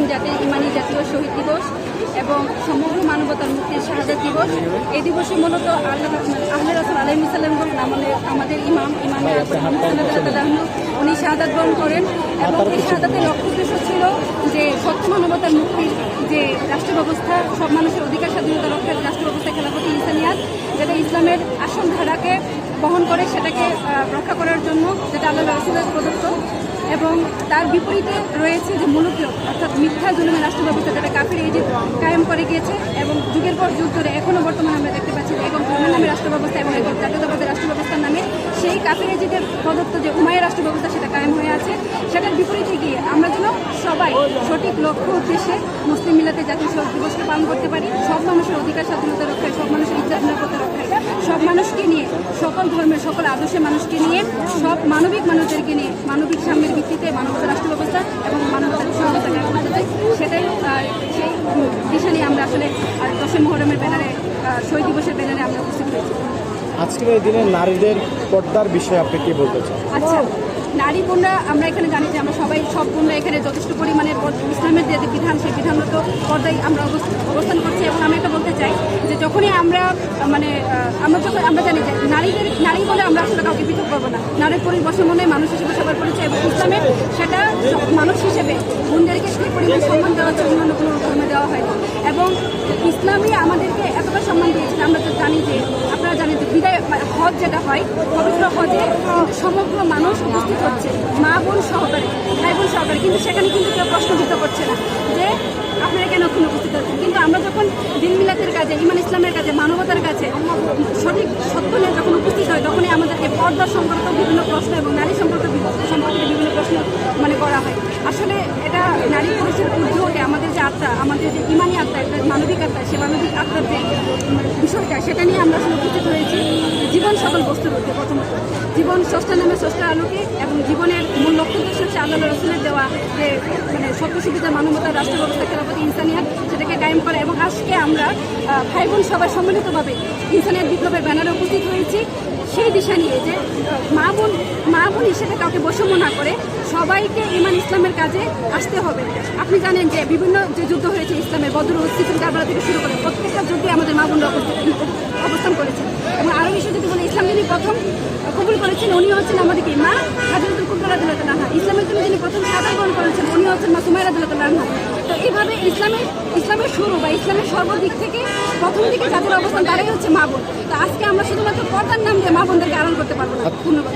ইসলাম জাতির ইমানি জাতীয় শহীদ দিবস এবং সমগ্র মানবতার মুক্তির শাহাদাত দিবস। এই দিবসে মূলত আল্লাহ আহমেদ আলহিম সাল্লাম আমাদের আমাদের ইমাম ইমাম উনি শাহাদাত গ্রহণ করেন এবং এই শাহাদাতের লক্ষ্য উদ্দেশ্য ছিল যে সত্য মানবতার মুক্তির যে রাষ্ট্র ব্যবস্থা সব মানুষের অধিকার, স্বাধীনতা রক্ষার রাষ্ট্র ব্যবস্থা খেলাফতি ইনসানিয়াত যেটা ইসলামের আসল ধারাকে বহন করে সেটাকে রক্ষা করার জন্য, যেটা আল্লাহ রসুলের প্রদত্ত এবং তার বিপরীতে রয়েছে যে মূলকীয় অর্থাৎ মিথ্যা জুলুমে রাষ্ট্র ব্যবস্থা যেটা কাফের এই যে কায়েম করে গিয়েছে এবং যুগের পর যুগ ধরে এখনও বর্তমানে আমরা দেখতে পাচ্ছি যে এবং ধর্মের নামে রাষ্ট্র ব্যবস্থা এবং একদম জাতীয়তাবাদের রাষ্ট্র ব্যবস্থার নামে সেই কাফের যে প্রদত্ত যে উমায়ের রাষ্ট্র ব্যবস্থা সেটা কায়েম হয়ে আছে। সেটার বিপরীতে গিয়ে আমরা যেন সবাই সঠিক লক্ষ্য উদ্দেশ্যে মুসলিম মিলাতে জাতীয় শহীদ দিবসকে পালন করতে পারি। সব মানুষের অধিকার, স্বাধীনতা রক্ষায় সব মানুষের ইচ্ছা নিরাপত্তা রক্ষায় সব মানুষকে নিয়ে, সকল ধর্মের, সকল আদর্শের মানুষকে নিয়ে, সব মানবিক মানুষদেরকে নিয়ে, মানবিক সাম্যের ভিত্তিতে মানবতা রাষ্ট্র ব্যবস্থা এবং মানবতার সহায়তা কাজ করতে চাই। সেটাই সেই দিশা নিয়ে আমরা আসলে দশই মহরমের ব্যানারে শহীদ দিবসের ব্যানারে আমরা উপস্থিত হয়েছি। আজকের দিনে নারীদের পর্দার বিষয়ে আপনি কি বলতে চান? আচ্ছা নারী বোনরা, আমরা এখানে জানি যে আমরা সবাই সব বোনরা এখানে যথেষ্ট পরিমাণে ইসলামের যে বিধান, সেই বিধানগত পর্দায় আমরা অবস- অবস্থান করছি এবং আমি এটা বলতে চাই যে যখনই আমরা মানে আমরা যখন, আমরা জানি যে নারীদের, নারী বলে আমরা আসলে কাউকে পৃথক করব না। নারীর পরিবর্ষণ মনে মানুষ হিসেবে সবার পরিচয় এবং ইসলামের সেটা মানুষ হিসেবে বোনদেরকে সেই পরিমাণ সম্মান দেওয়া হচ্ছে অন্যান্য কোনো ধর্মে দেওয়া হয়নি এবং ইসলামই আমাদেরকে এতটা সম্মান দিয়েছে, আমরা তো জানি যে, আপনারা জানেন যে বিদায় মানে হজ যেটা হয়, পবিত্র হজে সমগ্র মানুষ উপস্থিত হচ্ছে, মা বোন সহকারে, ভাই বোন সহকারে, কিন্তু সেখানে কিন্তু কেউ প্রশ্নবিদ্ধ করছে না যে, আপনারা কেন ওখানে উপস্থিত হচ্ছেন? কিন্তু আমরা যখন দিন মিলাতের কাজে ইমান ইসলামের কাজে, মানবতার কাছে সঠিক সত্য নিয়ে যখন উপস্থিত হয়, তখনই আমাদেরকে পর্দা সম্পর্কিত বিভিন্ন প্রশ্ন এবং নারী সম্পর্কিত বি- সম্পর্কিত বিভিন্ন প্রশ্ন মানে করা হয় আসলে এটা পুরুষের ঊর্ধ্বে ওঠে আমাদের যে আত্মা, আমাদের যে ইমানি আত্মা, একটা মানবিক আত্মা, সে মানবিক আত্মার যে বিষয়টা, সেটা নিয়ে আমরা উপস্থিত হয়েছি। জীবন সকল বস্তুর ঊর্ধ্বে প্রথমত। জীবন স্রষ্টা নামে স্রষ্টার আলোকে এবং জীবনের মূল লক্ষ্য উদ্দেশ্য হচ্ছে আল্লাহ রসুলের দেওয়া যে মানে সত্য সুবিধা মানবতা রাষ্ট্র ব্যবস্থা খেলাপতি ইনসানিয়াত, সেটাকে কায়েম করা এবং আজকে আমরা ভাই বোন সবাই সম্মিলিতভাবে ইনসানিয়াত বিপ্লবের ব্যানারে উপস্থিত হয়েছি। সেই দিশা নিয়ে যে মা বোন, মা বোন হিসেবে কাউকে বৈষম্য না করে সবাইকে ইমান ইসলামের কাজে আসতে হবে। আপনি জানেন যে বিভিন্ন যে যুদ্ধ হয়েছে ইসলামের বদর সিফিন কারবালা থেকে শুরু করে প্রত্যেকটা যুদ্ধে আমাদের মা বোনরা অবস্থান করেছেন এবং আরও বিষয় যদি বলে, ইসলাম যিনি প্রথম কবুল করেছেন উনি হচ্ছেন আমাদের কি মা হাজরতুল কুবরা দিল্লাহ ইসলামের জন্য যিনি প্রথম সাদা গ্রহণ করেছেন উনি হচ্ছেন মা সুমাইরা দিল্লাহ তো এইভাবে ইসলামের ইসলামের শুরু বা ইসলামের সর্বদিক থেকে প্রথম দিকে যাদের অবস্থান, তারাই হচ্ছে মা বোন। তো আজকে আমরা শুধুমাত্র পর্দার নাম দিয়ে মা বোনদেরকে আড়াল করতে পারব না। ধন্যবাদ।